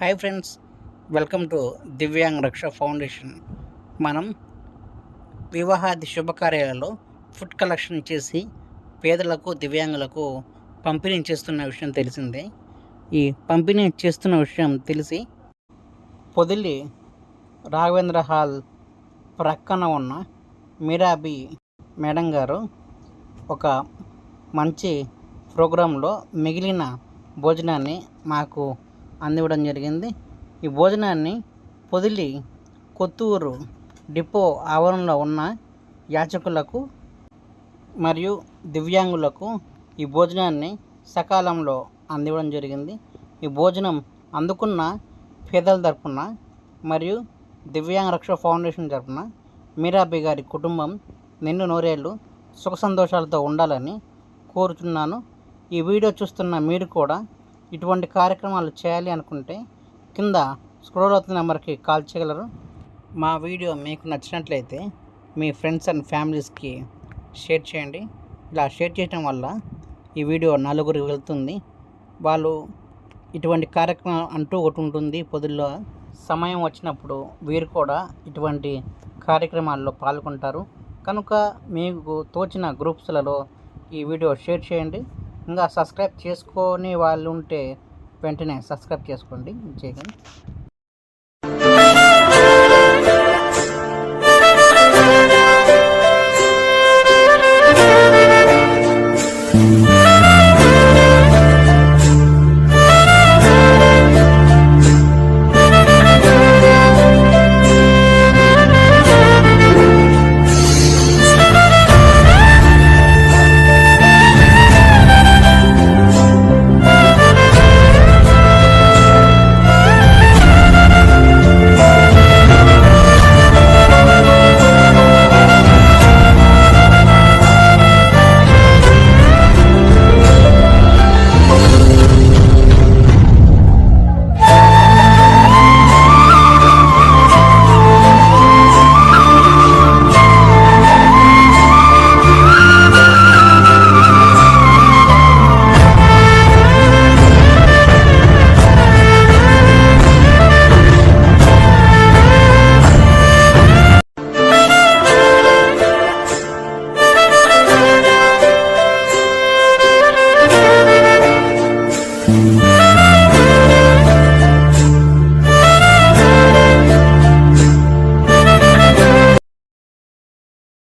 Hi friends welcome to Divyang Raksha Foundation. మనం వివాహాది శుభకార్యాలలో food collection చేసి పేదలకు దివ్యాంగులకు పంపిణీ చేస్తున్న విషయం తెలిసిందే. ఈ పంపిణీ చేస్తున్న విషయం తెలిసి పొదిలి రాఘవేంద్ర హాల్ ప్రక్కన ఉన్న మీరాబి మేడం గారు ఒక మంచి ప్రోగ్రాంలో మిగిలిన భోజనాన్ని మాకు అందివ్వడం జరిగింది. ఈ భోజనాన్ని పొదిలి కొత్తూరు డిపో ఆవరణలో ఉన్న యాచకులకు మరియు దివ్యాంగులకు ఈ భోజనాన్ని సకాలంలో అందివ్వడం జరిగింది. ఈ భోజనం అందుకున్న పేదల తరపున మరియు దివ్యాంగ రక్ష ఫౌండేషన్ తరపున మీరాబి గారి కుటుంబం నిండు నూరేళ్ళు సుఖ సంతోషాలతో ఉండాలని కోరుతున్నాను ఈ వీడియో చూస్తున్న మీరు కూడా ఇటువంటి కార్యక్రమాలు చేయాలి అనుకుంటే కింద స్క్రోల్ అవుతున్న నెంబర్కి కాల్ చేయగలరు. మా వీడియో మీకు నచ్చినట్లయితే మీ ఫ్రెండ్స్ అండ్ ఫ్యామిలీస్కి షేర్ చేయండి. ఇలా షేర్ చేయడం వల్ల ఈ వీడియో నలుగురికి వెళ్తుంది. వాళ్ళు ఇటువంటి కార్యక్రమం అంటూ ఒకటి ఉంటుంది. పొదుల్లో సమయం వచ్చినప్పుడు వీరు కూడా ఇటువంటి కార్యక్రమాల్లో పాల్గొంటారు. కనుక మీకు తోచిన గ్రూప్స్లలో ఈ వీడియో షేర్ చేయండి. ఇంకా సబ్స్క్రైబ్ చేసుకొని వాళ్ళు ఉంటే వెంటనే సబ్స్క్రైబ్ చేసుకోండి. చేయకండి